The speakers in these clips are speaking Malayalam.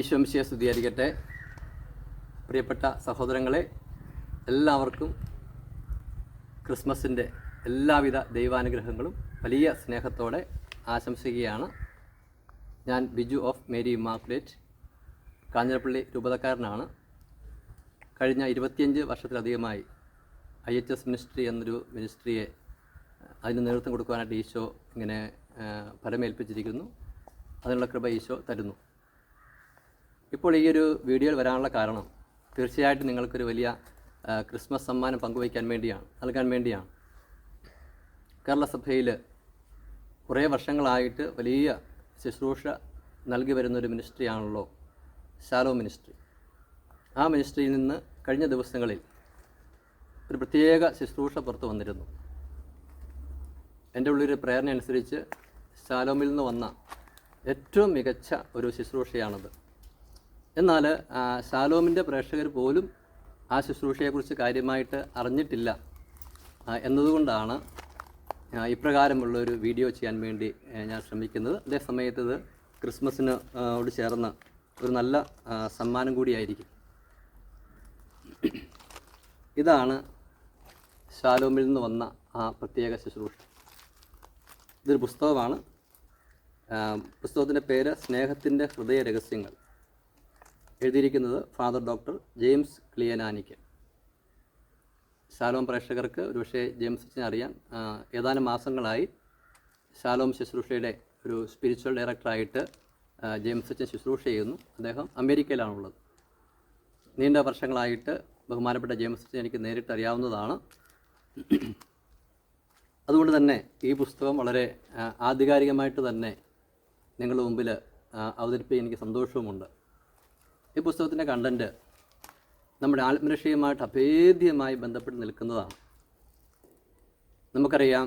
ഈശോംശിയെ സ്തുതിയായിരിക്കട്ടെ. പ്രിയപ്പെട്ട സഹോദരങ്ങളെ എല്ലാവർക്കും ക്രിസ്മസിന്റെ എല്ലാവിധ ദൈവാനുഗ്രഹങ്ങളും വലിയ സ്നേഹത്തോടെ ആശംസിക്കുകയാണ്. ഞാൻ Biju of Mary Immaculate Kanjirappally രൂപതക്കാരനാണ്. കഴിഞ്ഞ ഇരുപത്തിയഞ്ച് വർഷത്തിലധികമായി ഐ എച്ച് എസ് മിനിസ്ട്രി എന്നൊരു മിനിസ്ട്രിയെ അതിന് നേതൃത്വം കൊടുക്കുവാനായിട്ട് ഈശോ ഇങ്ങനെ ഫലമേൽപ്പിച്ചിരിക്കുന്നു. അതിനുള്ള കൃപ ഈശോ തരുന്നു. ഇപ്പോൾ ഈ ഒരു വീഡിയോയിൽ വരാനുള്ള കാരണം തീർച്ചയായിട്ടും നിങ്ങൾക്കൊരു വലിയ ക്രിസ്മസ് സമ്മാനം പങ്കുവയ്ക്കാൻ വേണ്ടിയാണ് നൽകാൻ വേണ്ടിയാണ്. കേരള സഭയിൽ കുറേ വർഷങ്ങളായിട്ട് വലിയ ശുശ്രൂഷ നൽകി വരുന്നൊരു മിനിസ്ട്രിയാണല്ലോ ശാലോ മിനിസ്ട്രി. ആ മിനിസ്ട്രിയിൽ നിന്ന് കഴിഞ്ഞ ദിവസങ്ങളിൽ ഒരു പ്രത്യേക ശുശ്രൂഷ പുറത്തു വന്നിരുന്നു. എന്റെ ഉള്ളിലൊരു പ്രേരണ അനുസരിച്ച് ശാലോമിൽ നിന്ന് വന്ന ഏറ്റവും മികച്ച ഒരു ശുശ്രൂഷയാണത്. എന്നാൽ ശാലോമിന്റെ പ്രേക്ഷകർ പോലും ആ ശുശ്രൂഷയെക്കുറിച്ച് കാര്യമായിട്ട് അറിഞ്ഞിട്ടില്ല. എന്നതുകൊണ്ടാണ് ഇപ്രകാരമുള്ള ഒരു വീഡിയോ ചെയ്യാൻ വേണ്ടി ഞാൻ ശ്രമിക്കുന്നത്. അതേ സമയത്ത് ഇത് ക്രിസ്മസിനോട് ചേർന്ന് ഒരു നല്ല സമ്മാനം കൂടിയായിരിക്കും. ഇതാണ് ശാലോമിൽ നിന്ന് വന്ന ആ പ്രത്യേക ശുശ്രൂഷ. ഇതൊരു പുസ്തകമാണ്. പുസ്തകത്തിന്റെ പേര് സ്നേഹത്തിന്റെ ഹൃദയ രഹസ്യങ്ങൾ എഴുതിയിരിക്കുന്നത് ഫാദർ ഡോക്ടർ ജെയിംസ് ക്ലിയനാനിക്ക്. ശാലോം പ്രേക്ഷകർക്ക് ഒരുപക്ഷെ ജെയിംസ് അച്ഛനെ അറിയാം. ഏതാനും മാസങ്ങളായി ശാലോം ശുശ്രൂഷയുടെ ഒരു സ്പിരിച്വൽ ഡയറക്ടറായിട്ട് ജെയിംസ് അച്ഛൻ ശുശ്രൂഷ ചെയ്യുന്നു. അദ്ദേഹം അമേരിക്കയിലാണുള്ളത്. നീണ്ട വർഷങ്ങളായിട്ട് ബഹുമാനപ്പെട്ട ജെയിംസ് അച്ഛൻ എനിക്ക് നേരിട്ട് അറിയാവുന്നതാണ്. അതുകൊണ്ട് തന്നെ ഈ പുസ്തകം വളരെ ആധികാരികമായിട്ട് തന്നെ നിങ്ങളുടെ മുമ്പിൽ അവതരിപ്പിക്കാൻ എനിക്ക് സന്തോഷവുമുണ്ട്. ഈ പുസ്തകത്തിന്റെ കണ്ടന്റ് നമ്മുടെ ആത്മരക്ഷയുമായിട്ട് അഭേദ്യമായി ബന്ധപ്പെട്ട് നിൽക്കുന്നതാണ്. നമുക്കറിയാം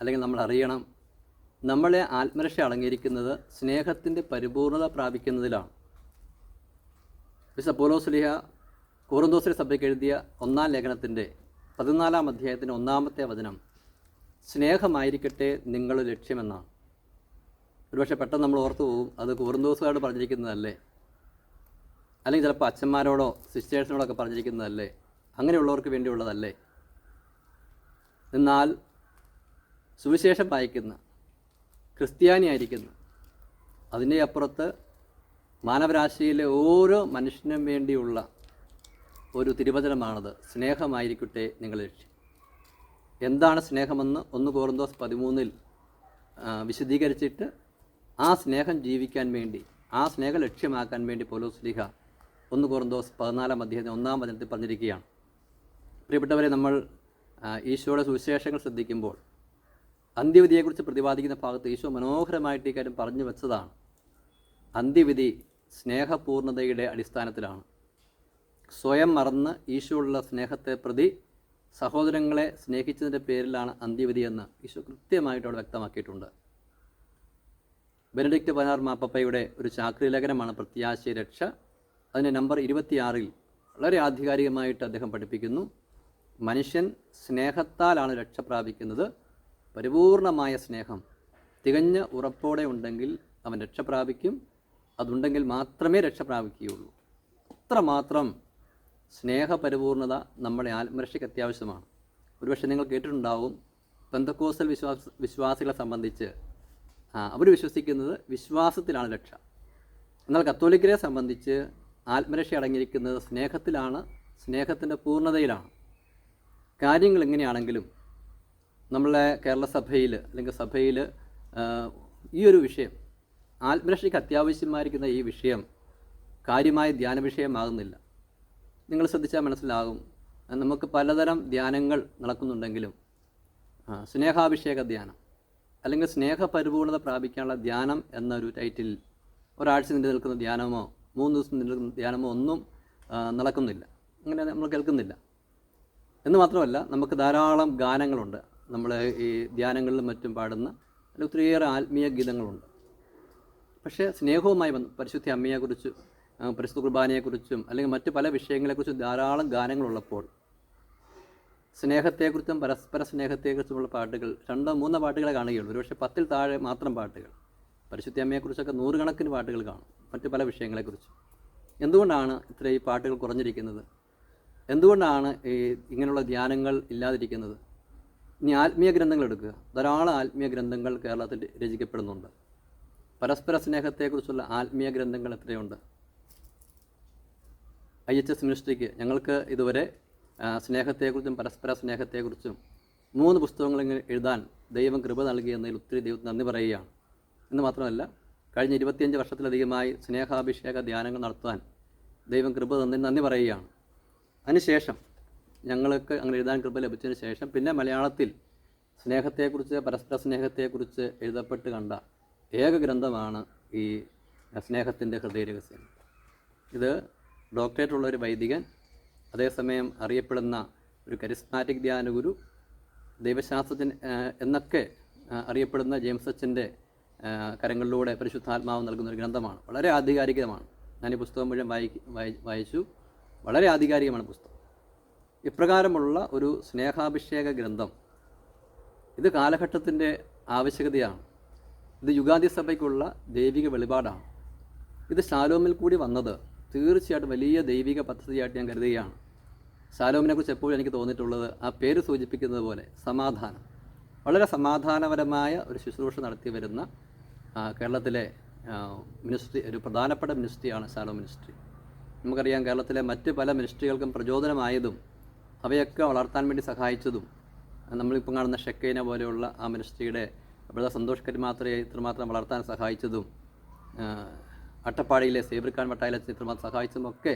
അല്ലെങ്കിൽ നമ്മൾ അറിയണം നമ്മളെ ആത്മരക്ഷ അടങ്ങിയിരിക്കുന്നത് സ്നേഹത്തിന്റെ പരിപൂർണത പ്രാപിക്കുന്നതിലാണ്. വിശ പോലോസ്ലിഹ കോറന്തോസിലെ സഭയ്ക്ക് എഴുതിയ ഒന്നാം ലേഖനത്തിന്റെ പതിനാലാം അധ്യായത്തിന്റെ ഒന്നാമത്തെ വചനം സ്നേഹമായിരിക്കട്ടെ നിങ്ങളുടെ ലക്ഷ്യമെന്നാണ്. ഒരുപക്ഷെ പെട്ടെന്ന് നമ്മൾ ഓർത്തു പോകും അത് കോറന്തോസുകാരോട് പറഞ്ഞിരിക്കുന്നതല്ലേ? അല്ലെങ്കിൽ ചിലപ്പോൾ അച്ഛന്മാരോടോ സിസ്റ്റേഴ്സിനോടോ ഒക്കെ പറഞ്ഞിരിക്കുന്നതല്ലേ? അങ്ങനെയുള്ളവർക്ക് വേണ്ടിയുള്ളതല്ലേ? എന്നാൽ സുവിശേഷം വായിക്കുന്ന ക്രിസ്ത്യാനിയായിരിക്കുന്ന അതിന്റെ അപ്പുറത്ത് മാനവരാശിയിലെ ഓരോ മനുഷ്യനും വേണ്ടിയുള്ള ഒരു തിരുവചനമാണത്. സ്നേഹമായിരിക്കട്ടെ നിങ്ങളുടെ ലക്ഷ്യം. എന്താണ് സ്നേഹമെന്ന് ഒന്ന് കോറന്തോസ് പതിമൂന്നിൽ വിശദീകരിച്ചിട്ട് ആ സ്നേഹം ജീവിക്കാൻ വേണ്ടി ആ സ്നേഹം ലക്ഷ്യമാക്കാൻ വേണ്ടി പോലോസ്ലിഹ ഒന്ന് കോറന്തോസ് പതിനാലാം അധ്യായത്തിന് ഒന്നാം വചനത്തിൽ പറഞ്ഞിരിക്കുകയാണ്. പ്രിയപ്പെട്ടവരെ നമ്മൾ ഈശോയുടെ സുവിശേഷങ്ങൾ ശ്രദ്ധിക്കുമ്പോൾ അന്ത്യവിധിയെക്കുറിച്ച് പ്രതിപാദിക്കുന്ന ഭാഗത്ത് ഈശോ മനോഹരമായിട്ട് ഈ കാര്യം പറഞ്ഞു വെച്ചതാണ്. അന്ത്യവിധി സ്നേഹപൂർണതയുടെ അടിസ്ഥാനത്തിലാണ്. സ്വയം മറന്ന് ഈശോയുള്ള സ്നേഹത്തെ പ്രതി സഹോദരങ്ങളെ സ്നേഹിച്ചതിന്റെ പേരിലാണ് അന്ത്യവിധി എന്ന് ഈശോ കൃത്യമായിട്ട് അവിടെ വ്യക്തമാക്കിയിട്ടുണ്ട്. ബെനഡിക്റ്റ് പതിനാറ് മാപ്പപ്പയുടെ ഒരു ചാക്രി ലേഖനമാണ് പ്രത്യാശ രക്ഷ. അതിന്റെ നമ്പർ ഇരുപത്തിയാറിൽ വളരെ ആധികാരികമായിട്ട് അദ്ദേഹം പഠിപ്പിക്കുന്നു. മനുഷ്യൻ സ്നേഹത്താലാണ് രക്ഷ പ്രാപിക്കുന്നത്. പരിപൂർണമായ സ്നേഹം തികഞ്ഞ ഉറപ്പോടെ ഉണ്ടെങ്കിൽ അവൻ രക്ഷ പ്രാപിക്കും. അതുണ്ടെങ്കിൽ മാത്രമേ രക്ഷ പ്രാപിക്കുകയുള്ളൂ. അത്രമാത്രം സ്നേഹപരിപൂർണത നമ്മുടെ ആത്മരക്ഷയ്ക്ക് അത്യാവശ്യമാണ്. ഒരുപക്ഷെ നിങ്ങൾ കേട്ടിട്ടുണ്ടാവും പെന്തക്കോസൽ വിശ്വാസ വിശ്വാസികളെ സംബന്ധിച്ച്. അവർ വിശ്വസിക്കുന്നത് വിശ്വാസത്തിലാണ് രക്ഷ. എന്നാൽ കത്തോലിക്കരെ സംബന്ധിച്ച് ആത്മരക്ഷ അടങ്ങിയിരിക്കുന്നത് സ്നേഹത്തിലാണ് സ്നേഹത്തിന്റെ പൂർണതയിലാണ്. കാര്യങ്ങൾ എങ്ങനെയാണെങ്കിലും നമ്മളെ കേരള സഭയിൽ അല്ലെങ്കിൽ സഭയിൽ ഈ ഒരു വിഷയം ആത്മരക്ഷയ്ക്ക് അത്യാവശ്യമായിരിക്കുന്ന ഈ വിഷയം കാര്യമായ ധ്യാന വിഷയമാകുന്നില്ല. നിങ്ങൾ ശ്രദ്ധിച്ചാൽ മനസ്സിലാകും. നമുക്ക് പലതരം ധ്യാനങ്ങൾ നടക്കുന്നുണ്ടെങ്കിലും സ്നേഹാഭിഷേക ധ്യാനം അല്ലെങ്കിൽ സ്നേഹപരിപൂർണത പ്രാപിക്കാനുള്ള ധ്യാനം എന്നൊരു ടൈറ്റിൽ ഒരാഴ്ച നീണ്ടു നിൽക്കുന്ന ധ്യാനമോ മൂന്ന് ദിവസം നിൽക്കുന്ന ധ്യാനമോ ഒന്നും നടക്കുന്നില്ല. അങ്ങനെ നമ്മൾ കേൾക്കുന്നില്ല. എന്ന് മാത്രമല്ല നമുക്ക് ധാരാളം ഗാനങ്ങളുണ്ട്. നമ്മൾ ഈ ധ്യാനങ്ങളിലും മറ്റും പാടുന്ന ഒത്തിരിയേറെ ആത്മീയ ഗീതങ്ങളുണ്ട്. പക്ഷേ സ്നേഹവുമായി ബന്ധം പരിശുദ്ധി അമ്മയെക്കുറിച്ചും പരിശുദ്ധ കുർബാനയെക്കുറിച്ചും അല്ലെങ്കിൽ മറ്റു പല വിഷയങ്ങളെക്കുറിച്ചും ധാരാളം ഗാനങ്ങളുള്ളപ്പോൾ സ്നേഹത്തെക്കുറിച്ചും പരസ്പര സ്നേഹത്തെക്കുറിച്ചുമുള്ള പാട്ടുകൾ രണ്ടോ മൂന്നോ പാട്ടുകളെ കാണുകയുള്ളൂ. ഒരുപക്ഷെ പത്തിൽ താഴെ മാത്രം പാട്ടുകൾ. പരിശുദ്ധ അമ്മയെക്കുറിച്ചൊക്കെ നൂറുകണക്കിന് പാട്ടുകൾ കാണും. മറ്റു പല വിഷയങ്ങളെക്കുറിച്ച്. എന്തുകൊണ്ടാണ് ഇത്ര ഈ പാട്ടുകൾ കുറഞ്ഞിരിക്കുന്നത്? എന്തുകൊണ്ടാണ് ഈ ഇങ്ങനെയുള്ള ധ്യാനങ്ങൾ ഇല്ലാതിരിക്കുന്നത്? ഇനി ആത്മീയ ഗ്രന്ഥങ്ങൾ എടുക്കുക. ധാരാളം ആത്മീയ ഗ്രന്ഥങ്ങൾ കേരളത്തിൽ രചിക്കപ്പെടുന്നുണ്ട്. പരസ്പര സ്നേഹത്തെക്കുറിച്ചുള്ള ആത്മീയ ഗ്രന്ഥങ്ങൾ എത്രയുണ്ട്? ഐ എച്ച് എസ് മിനിസ്ട്രിക്ക് ഞങ്ങൾക്ക് ഇതുവരെ സ്നേഹത്തെക്കുറിച്ചും പരസ്പര സ്നേഹത്തെക്കുറിച്ചും മൂന്ന് പുസ്തകങ്ങൾ എഴുതാൻ ദൈവം കൃപ നൽകിയെന്നതിൽ ഒത്തിരി ദൈവത്തിന് നന്ദി പറയുകയാണ്. എന്ന് മാത്രമല്ല കഴിഞ്ഞ ഇരുപത്തിയഞ്ച് വർഷത്തിലധികമായി സ്നേഹാഭിഷേക ധ്യാനങ്ങൾ നടത്താൻ ദൈവം കൃപ തന്നെ നന്ദി പറയുകയാണ്. അതിനുശേഷം ഞങ്ങൾക്ക് അങ്ങനെ എഴുതാൻ കൃപ ലഭിച്ചതിന് ശേഷം പിന്നെ മലയാളത്തിൽ സ്നേഹത്തെക്കുറിച്ച് പരസ്പര സ്നേഹത്തെക്കുറിച്ച് എഴുതപ്പെട്ട് കണ്ട ഏക ഗ്രന്ഥമാണ് ഈ സ്നേഹത്തിന്റെ ഹൃദയരഹസ്യം. ഇത് ഡോക്ടറേറ്റ് ഉള്ള ഒരു വൈദികൻ അതേസമയം അറിയപ്പെടുന്ന ഒരു കരിസ്മാറ്റിക് ധ്യാനഗുരു ദൈവശാസ്ത്രത്തിന് എന്നൊക്കെ അറിയപ്പെടുന്ന ജെയിംസ് അച്ചന്റെ കരങ്ങളിലൂടെ പരിശുദ്ധാത്മാവ് നൽകുന്ന ഒരു ഗ്രന്ഥമാണ്. വളരെ ആധികാരികമാണ്. ഞാൻ ഈ പുസ്തകം മുഴുവൻ വായി- വായിച്ചു. വളരെ ആധികാരികമാണ് പുസ്തകം. ഇപ്രകാരമുള്ള ഒരു സ്നേഹാഭിഷേക ഗ്രന്ഥം. ഇത് കാലഘട്ടത്തിന്റെ ആവശ്യകതയാണ്. ഇത് യുഗാദി സഭയ്ക്കുള്ള ദൈവിക വെളിപാടാണ്. ഇത് ശാലോമിൽ കൂടി വന്നത് തീർച്ചയായിട്ടും വലിയ ദൈവിക പദ്ധതിയായിട്ട് ഞാൻ കരുതുകയാണ്. ശാലോമിനെക്കുറിച്ച് എപ്പോഴും എനിക്ക് തോന്നിയിട്ടുള്ളത് ആ പേര് സൂചിപ്പിക്കുന്നത് പോലെ സമാധാനം. വളരെ സമാധാനപരമായ ഒരു ശുശ്രൂഷ നടത്തി വരുന്ന കേരളത്തിലെ മിനിസ്ട്രി ഒരു പ്രധാനപ്പെട്ട മിനിസ്ട്രിയാണ് സാലോ മിനിസ്ട്രി. നമുക്കറിയാം കേരളത്തിലെ മറ്റ് പല മിനിസ്ട്രികൾക്കും പ്രചോദനമായതും അവയൊക്കെ വളർത്താൻ വേണ്ടി സഹായിച്ചതും നമ്മളിപ്പോൾ കാണുന്ന ഷെക്കൈന പോലെയുള്ള ആ മിനിസ്ട്രിയുടെ ബ്രദർ സന്തോഷ് കരിമാത്രയെ ഇത്രമാത്രം വളർത്താൻ സഹായിച്ചതും അട്ടപ്പാടിയിലെ സേബ്രിക്കാൻ വട്ടായിലെ ഇത്രമാത്രം സഹായിച്ചതും ഒക്കെ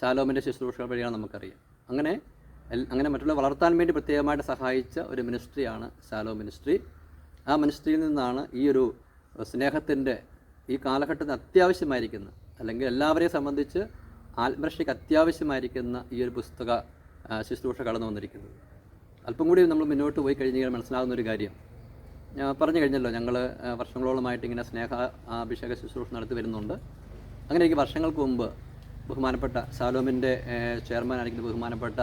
ശാലോമിന്റെ ശുശ്രൂഷകൾ വഴിയാണ് നമുക്കറിയാം. അങ്ങനെ അങ്ങനെ മറ്റുള്ള വളർത്താൻ വേണ്ടി പ്രത്യേകമായിട്ട് സഹായിച്ച ഒരു മിനിസ്ട്രിയാണ് ശാലോ മിനിസ്ട്രി. ആ മിനിസ്ട്രിയിൽ നിന്നാണ് ഈ ഒരു സ്നേഹത്തിന്റെ ഈ കാലഘട്ടത്തിന് അത്യാവശ്യമായിരിക്കുന്ന അല്ലെങ്കിൽ എല്ലാവരെയും സംബന്ധിച്ച് ആത്മരക്ഷയ്ക്ക് അത്യാവശ്യമായിരിക്കുന്ന ഈ ഒരു പുസ്തക ശുശ്രൂഷ കടന്നു വന്നിരിക്കുന്നത്. അല്പം കൂടി നമ്മൾ മുന്നോട്ട് പോയി കഴിഞ്ഞ് കഴിഞ്ഞാൽ മനസ്സിലാകുന്ന ഒരു കാര്യം. ഞാൻ പറഞ്ഞു കഴിഞ്ഞല്ലോ ഞങ്ങൾ വർഷങ്ങളോളമായിട്ട് ഇങ്ങനെ സ്നേഹ അഭിഷേക ശുശ്രൂഷ നടത്തി വരുന്നുണ്ട്. അങ്ങനെ എനിക്ക് വർഷങ്ങൾക്ക് മുമ്പ് ബഹുമാനപ്പെട്ട ശാലോമിന്റെ ചെയർമാൻ ആയിരിക്കുന്ന ബഹുമാനപ്പെട്ട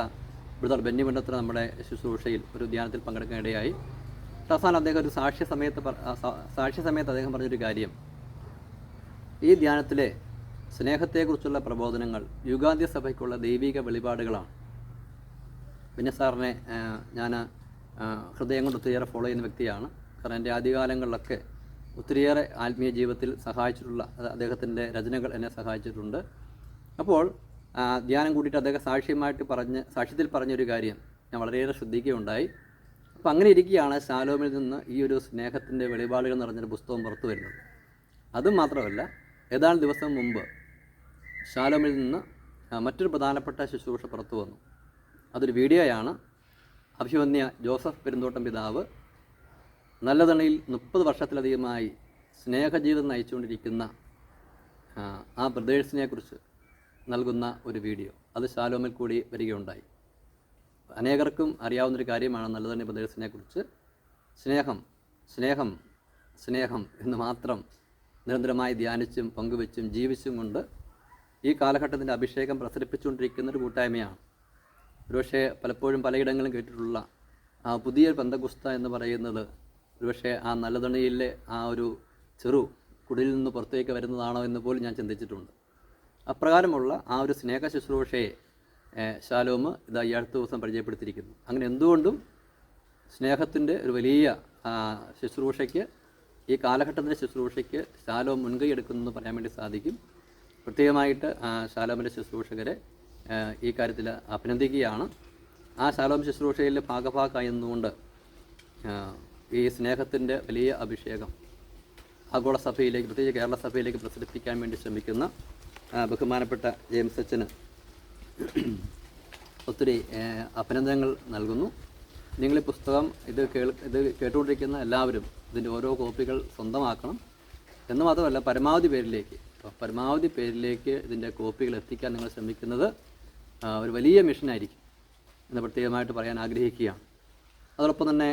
ബ്രദർ ബെന്നി മണ്ഡത്ര നമ്മുടെ ശുശ്രൂഷയിൽ ഒരു ധ്യാനത്തിൽ പങ്കെടുക്കാനിടയായി അവസാനം അദ്ദേഹം ഒരു സാക്ഷ്യ സമയത്ത് സാക്ഷ്യ സമയത്ത് അദ്ദേഹം പറഞ്ഞൊരു കാര്യം. ഈ ധ്യാനത്തിലെ സ്നേഹത്തെക്കുറിച്ചുള്ള പ്രബോധനങ്ങൾ യുഗാന്ത്യ സഭയ്ക്കുള്ള ദൈവിക വെളിപാടുകളാണ്. പിന്നെ സാറിനെ ഞാൻ ഹൃദയം കൊണ്ട് ഒത്തിരിയേറെ ഫോളോ ചെയ്യുന്ന വ്യക്തിയാണ്. കാരണം എന്റെ ആദ്യകാലങ്ങളിലൊക്കെ ഒത്തിരിയേറെ ആത്മീയ ജീവിതത്തിൽ സഹായിച്ചിട്ടുള്ള അദ്ദേഹത്തിന്റെ രചനകൾ എന്നെ സഹായിച്ചിട്ടുണ്ട്. അപ്പോൾ ധ്യാനം കൂട്ടിയിട്ട് അദ്ദേഹം സാക്ഷ്യമായിട്ട് പറഞ്ഞ് സാക്ഷ്യത്തിൽ പറഞ്ഞൊരു കാര്യം ഞാൻ വളരെയേറെ ശ്രദ്ധിക്കുകയുണ്ടായി. അപ്പോൾ അങ്ങനെ ഇരിക്കുകയാണ് ശാലോമിൽ നിന്ന് ഈ ഒരു സ്നേഹത്തിന്റെ വെളിപാടുകൾ നിറഞ്ഞൊരു പുസ്തകം പുറത്തു വരുന്നത്. അതും മാത്രമല്ല ഏതാനും ദിവസം മുമ്പ് ശാലോമിൽ നിന്ന് മറ്റൊരു പ്രധാനപ്പെട്ട ശുശ്രൂഷ പുറത്തു വന്നു. അതൊരു വീഡിയോയാണ്. അഭിമന്യ ജോസഫ് പെരുന്തോട്ടം പിതാവ് നല്ലതണയിൽ മുപ്പത് വർഷത്തിലധികമായി സ്നേഹജീവിതം നയിച്ചുകൊണ്ടിരിക്കുന്ന ആ ബ്രദേഴ്സിനെക്കുറിച്ച് നൽകുന്ന ഒരു വീഡിയോ. അത് ശാലോമിൽ കൂടി വരികയുണ്ടായി. അനേകർക്കും അറിയാവുന്നൊരു കാര്യമാണ് നല്ലതണ്ണി ബ്രദേഴ്സിനെ കുറിച്ച് സ്നേഹം സ്നേഹം സ്നേഹം എന്ന് മാത്രം നിരന്തരമായി ധ്യാനിച്ചും പങ്കുവെച്ചും ജീവിച്ചും കൊണ്ട് ഈ കാലഘട്ടത്തിന്റെ അഭിഷേകം പ്രസരിപ്പിച്ചുകൊണ്ടിരിക്കുന്ന ഒരു കൂട്ടായ്മയാണ്. ഒരുപക്ഷെ പലപ്പോഴും പലയിടങ്ങളിലും കേട്ടിട്ടുള്ള ആ പുതിയ ബന്ധകുസ്ത എന്ന് പറയുന്നത് ഒരുപക്ഷെ ആ നല്ലതണിയിലെ ആ ഒരു ചെറു കുടിലിൽ നിന്ന് പുറത്തേക്ക് വരുന്നതാണോ എന്ന് പോലും ഞാൻ ചിന്തിച്ചിട്ടുണ്ട്. അപ്രകാരമുള്ള ആ ഒരു സ്നേഹ ശുശ്രൂഷയെ ശാലോമ് ഇത് ഈ ദിവസം പരിചയപ്പെടുത്തിയിരിക്കുന്നു. അങ്ങനെ എന്തുകൊണ്ടും സ്നേഹത്തിന്റെ ഒരു വലിയ ശുശ്രൂഷയ്ക്ക് ഈ കാലഘട്ടത്തിന്റെ ശുശ്രൂഷയ്ക്ക് ശാലോം മുൻകൈ എടുക്കുന്നെന്ന് പറയാൻ വേണ്ടി സാധിക്കും. പ്രത്യേകമായിട്ട് ശാലോമിന്റെ ശുശ്രൂഷകരെ ഈ കാര്യത്തിൽ അഭിനന്ദിക്കുകയാണ്. ആ ശാലോം ശുശ്രൂഷയിൽ ഭാഗഭാഗമായി ഈ സ്നേഹത്തിന്റെ വലിയ അഭിഷേകം ആഗോള സഭയിലേക്ക് പ്രത്യേകിച്ച് കേരള സഭയിലേക്ക് പ്രസരിപ്പിക്കാൻ വേണ്ടി ശ്രമിക്കുന്ന ബഹുമാനപ്പെട്ട ജെയിംസ് അച്ചന് ഒത്തിരി അഭിനന്ദനങ്ങൾ നൽകുന്നു. നിങ്ങൾ ഈ പുസ്തകം ഇത് കേൾ ഇത് കേട്ടുകൊണ്ടിരിക്കുന്ന എല്ലാവരും ഇതിന്റെ ഓരോ കോപ്പികൾ സ്വന്തമാക്കണം. എന്ന് മാത്രമല്ല പരമാവധി പേരിലേക്ക് പരമാവധി പേരിലേക്ക് ഇതിന്റെ കോപ്പികൾ എത്തിക്കാൻ നിങ്ങൾ ശ്രമിക്കുന്നത് ഒരു വലിയ മിഷനായിരിക്കും എന്ന് പ്രത്യേകമായിട്ട് പറയാൻ ആഗ്രഹിക്കുകയാണ്. അതോടൊപ്പം തന്നെ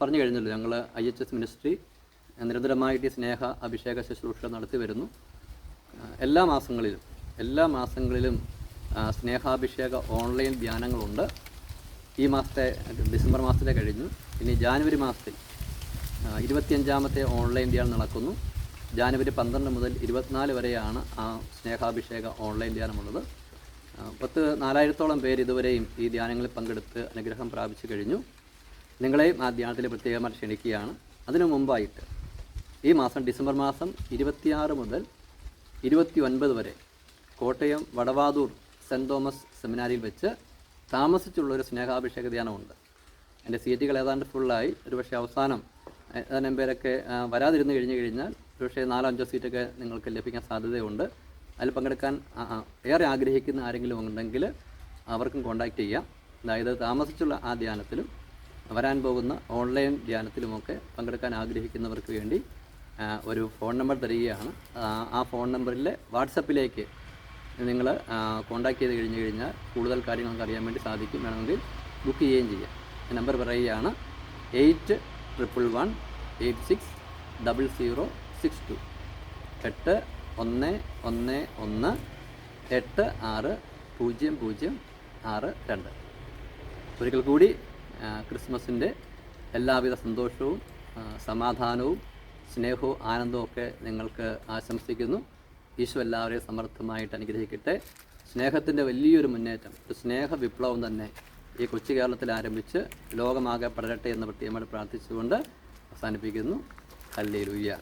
പറഞ്ഞു കഴിഞ്ഞല്ലോ ഞങ്ങൾ ഐ എച്ച് എസ് മിനിസ്ട്രി നിരന്തരമായിട്ട് സ്നേഹ അഭിഷേക ശുശ്രൂഷ നടത്തി വരുന്നു. എല്ലാ മാസങ്ങളിലും എല്ലാ മാസങ്ങളിലും സ്നേഹാഭിഷേക ഓൺലൈൻ ധ്യാനങ്ങളുണ്ട്. ഈ മാസത്തെ ഡിസംബർ മാസത്തിലെ കഴിഞ്ഞു. ഇനി ജാനുവരി മാസത്തിൽ ഇരുപത്തിയഞ്ചാമത്തെ ഓൺലൈൻ ധ്യാനം നടക്കുന്നു. ജാനുവരി പന്ത്രണ്ട് മുതൽ ഇരുപത്തിനാല് വരെയാണ് ആ സ്നേഹാഭിഷേക ഓൺലൈൻ ധ്യാനമുള്ളത്. പത്ത് നാലായിരത്തോളം പേർ ഇതുവരെയും ഈ ധ്യാനങ്ങളിൽ പങ്കെടുത്ത് അനുഗ്രഹം പ്രാപിച്ചു കഴിഞ്ഞു. നിങ്ങളെയും ആ ധ്യാനത്തിൽ പ്രത്യേകമായി ക്ഷണിക്കുകയാണ്. അതിനു മുമ്പായിട്ട് ഈ മാസം ഡിസംബർ മാസം ഇരുപത്തിയാറ് മുതൽ ഇരുപത്തി ഒൻപത് വരെ കോട്ടയം വടവാതൂർ സെന്റ് തോമസ് സെമിനാരിയിൽ വെച്ച് താമസിച്ചുള്ളൊരു സ്നേഹാഭിഷേക ധ്യാനമുണ്ട് എന്റെ സീറ്റുകൾ ഏതാണ്ട് ഫുള്ളായി ഒരുപക്ഷെ അവസാനം ഏതാനും പേരൊക്കെ വരാതിരുന്നു കഴിഞ്ഞ് കഴിഞ്ഞാൽ ഒരുപക്ഷെ നാലോ അഞ്ചോ സീറ്റൊക്കെ നിങ്ങൾക്ക് ലഭിക്കാൻ സാധ്യതയുണ്ട്. അതിൽ പങ്കെടുക്കാൻ ഏറെ ആഗ്രഹിക്കുന്ന ആരെങ്കിലും ഉണ്ടെങ്കിൽ അവർക്കും കോൺടാക്റ്റ് ചെയ്യാം. അതായത് താമസിച്ചുള്ള ആ ധ്യാനത്തിലും വരാൻ പോകുന്ന ഓൺലൈൻ ധ്യാനത്തിലുമൊക്കെ പങ്കെടുക്കാൻ ആഗ്രഹിക്കുന്നവർക്ക് വേണ്ടി ഒരു ഫോൺ നമ്പർ തരികയാണ്. ആ, ഫോൺ നമ്പറിൽ വാട്സപ്പിലേക്ക് നിങ്ങൾ കോൺടാക്ട് ചെയ്ത് കഴിഞ്ഞ് കഴിഞ്ഞാൽ കൂടുതൽ കാര്യങ്ങൾ നമുക്ക് അറിയാൻ വേണ്ടി സാധിക്കും. വേണമെങ്കിൽ ബുക്ക് ചെയ്യുകയും ചെയ്യാം. നമ്പർ പറയുകയാണ് eight triple one eight six double zero six two എട്ട് ഒന്ന് ഒന്ന് ഒന്ന് എട്ട് ആറ് പൂജ്യം പൂജ്യം ആറ് രണ്ട്. ഒരിക്കൽ കൂടി ക്രിസ്മസിന്റെ എല്ലാവിധ സന്തോഷവും സമാധാനവും സ്നേഹവും ആനന്ദവും ഒക്കെ നിങ്ങൾക്ക് ആശംസിക്കുന്നു. ഈശോ എല്ലാവരെയും സമർത്ഥമായിട്ട് അനുഗ്രഹിക്കട്ടെ. സ്നേഹത്തിന്റെ വലിയൊരു മുന്നേറ്റം ഒരു സ്നേഹ വിപ്ലവം തന്നെ ഈ കൊച്ചു കേരളത്തിൽ ആരംഭിച്ച് ലോകമാകെ പടരട്ടെ എന്ന് പ്രത്യേകമായിട്ട് പ്രാർത്ഥിച്ചുകൊണ്ട് അവസാനിപ്പിക്കുന്നു. ഹല്ലേലൂയ്യ.